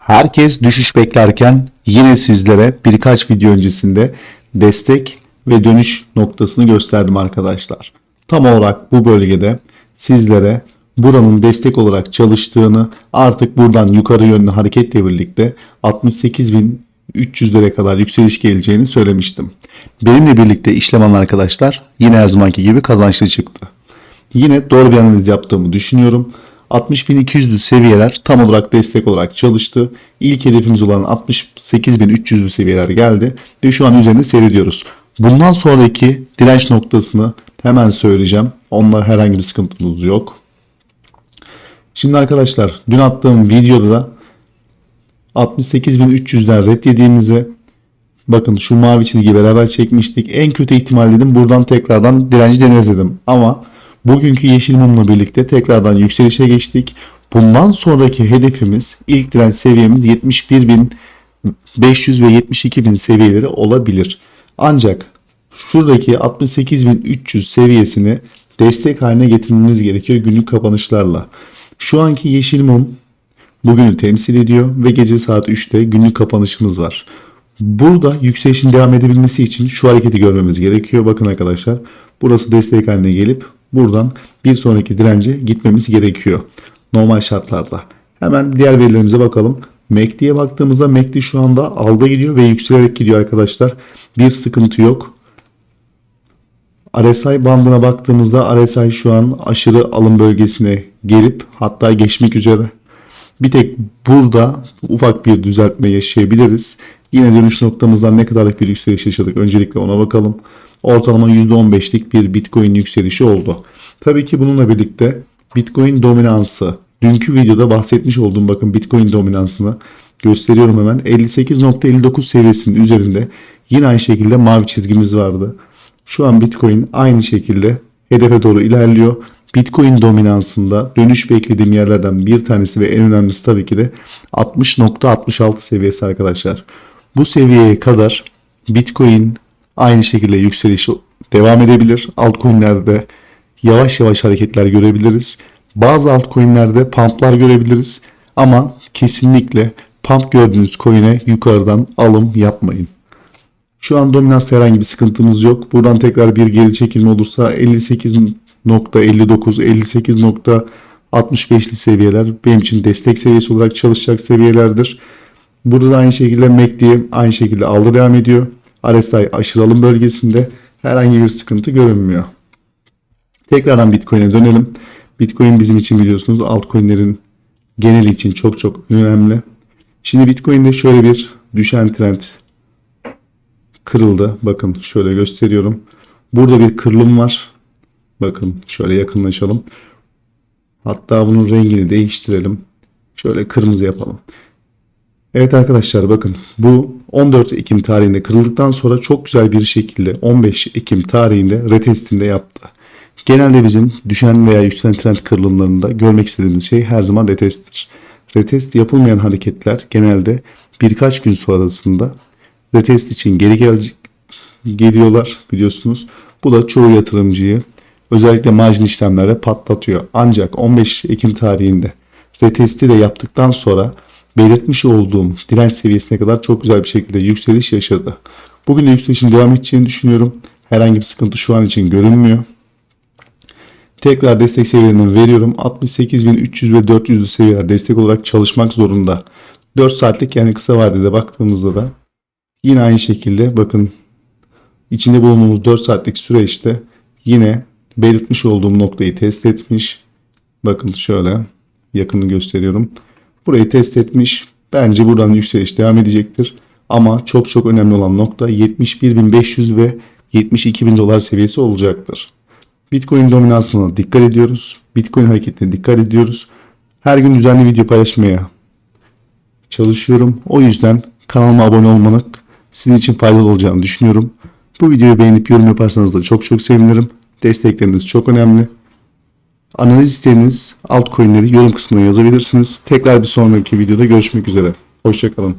Herkes düşüş beklerken yine sizlere birkaç video öncesinde destek ve dönüş noktasını gösterdim arkadaşlar. Tam olarak bu bölgede sizlere buranın destek olarak çalıştığını artık buradan yukarı yönlü hareketle birlikte 68.300'lere kadar yükseliş geleceğini söylemiştim. Benimle birlikte işlem alan arkadaşlar yine her zamanki gibi kazançlı çıktı. Yine doğru bir analiz yaptığımı düşünüyorum. 60.200'lü seviyeler tam olarak destek olarak çalıştı. İlk hedefimiz olan 68.300'lü seviyeler geldi ve şu an üzerinde seyrediyoruz. Bundan sonraki direnç noktasını hemen söyleyeceğim. Onlar herhangi bir sıkıntımız yok. Şimdi arkadaşlar dün attığım videoda da 68.300'den red yediğimizi bakın şu mavi çizgiyi beraber çekmiştik. En kötü ihtimal dedim buradan tekrardan direnci deneriz dedim. Ama bugünkü yeşil mumla birlikte tekrardan yükselişe geçtik. Bundan sonraki hedefimiz ilk direnç seviyemiz 71.500 ve 72.000 seviyeleri olabilir. Ancak şuradaki 68.300 seviyesini destek haline getirmemiz gerekiyor günlük kapanışlarla. Şu anki yeşil mum bugünü temsil ediyor ve gece saat 3'te günlük kapanışımız var. Burada yükselişin devam edebilmesi için şu hareketi görmemiz gerekiyor. Bakın arkadaşlar burası destek haline gelip buradan bir sonraki dirence gitmemiz gerekiyor. Normal şartlarda. Hemen diğer verilerimize bakalım. MACD'ye baktığımızda MACD şu anda alda gidiyor ve yükselerek gidiyor arkadaşlar. Bir sıkıntı yok. RSI bandına baktığımızda RSI şu an aşırı alım bölgesine gelip hatta geçmek üzere. Bir tek burada ufak bir düzeltme yaşayabiliriz. Yine dönüş noktamızdan ne kadarlık bir yükseliş yaşadık öncelikle ona bakalım. Ortalama %15'lik bir Bitcoin yükselişi oldu. Tabii ki bununla birlikte Bitcoin dominansı dünkü videoda bahsetmiş olduğum bakın Bitcoin dominansını gösteriyorum hemen. 58.59 seviyesinin üzerinde yine aynı şekilde mavi çizgimiz vardı. Şu an Bitcoin aynı şekilde hedefe doğru ilerliyor. Bitcoin dominansında dönüş beklediğim yerlerden bir tanesi ve en önemlisi tabii ki de 60.66 seviyesi arkadaşlar. Bu seviyeye kadar Bitcoin aynı şekilde yükselişi devam edebilir. Altcoin'lerde yavaş yavaş hareketler görebiliriz. Bazı altcoin'lerde pumplar görebiliriz. Ama kesinlikle pump gördüğünüz coin'e yukarıdan alım yapmayın. Şu an dominansta herhangi bir sıkıntımız yok. Buradan tekrar bir geri çekilme olursa 58.59, 58.65'li seviyeler benim için destek seviyesi olarak çalışacak seviyelerdir. Burada da aynı şekilde MACD aynı şekilde aldı devam ediyor. RSI aşırı alım bölgesinde herhangi bir sıkıntı görünmüyor. Tekrardan Bitcoin'e dönelim. Bitcoin bizim için biliyorsunuz altcoin'lerin geneli için çok çok önemli. Şimdi Bitcoin'de şöyle bir düşen trend kırıldı. Bakın şöyle gösteriyorum. Burada bir kırılım var. Bakın şöyle yakınlaşalım. Hatta bunun rengini değiştirelim. Şöyle kırmızı yapalım. Evet arkadaşlar bakın bu 14 Ekim tarihinde kırıldıktan sonra çok güzel bir şekilde 15 Ekim tarihinde retestinde yaptı. Genelde bizim düşen veya yükselen trend kırılımlarında görmek istediğimiz şey her zaman retesttir. Retest yapılmayan hareketler genelde birkaç gün sonrasında retest için geri gel geliyorlar biliyorsunuz. Bu da çoğu yatırımcıyı özellikle marjin işlemlere patlatıyor. Ancak 15 Ekim tarihinde retesti de yaptıktan sonra belirtmiş olduğum direnç seviyesine kadar çok güzel bir şekilde yükseliş yaşadı. Bugün de yükselişin devam edeceğini düşünüyorum. Herhangi bir sıkıntı şu an için görünmüyor. Tekrar destek seviyelerini veriyorum. 68.300 ve 400'lü seviyeler destek olarak çalışmak zorunda. 4 saatlik yani kısa vadede baktığımızda da yine aynı şekilde bakın içinde bulunduğumuz 4 saatlik süreçte yine belirtmiş olduğum noktayı test etmiş. Bakın şöyle yakını gösteriyorum. Burayı test etmiş. Bence buradan yükseliş devam edecektir. Ama çok çok önemli olan nokta 71.500 ve 72.000 dolar seviyesi olacaktır. Bitcoin dominansına dikkat ediyoruz. Bitcoin hareketine dikkat ediyoruz. Her gün düzenli video paylaşmaya çalışıyorum. O yüzden kanalıma abone olmanın sizin için faydalı olacağını düşünüyorum. Bu videoyu beğenip yorum yaparsanız da çok çok sevinirim. Destekleriniz çok önemli. Analiz isteğiniz altcoin'leri yorum kısmına yazabilirsiniz. Tekrar bir sonraki videoda görüşmek üzere. Hoşçakalın.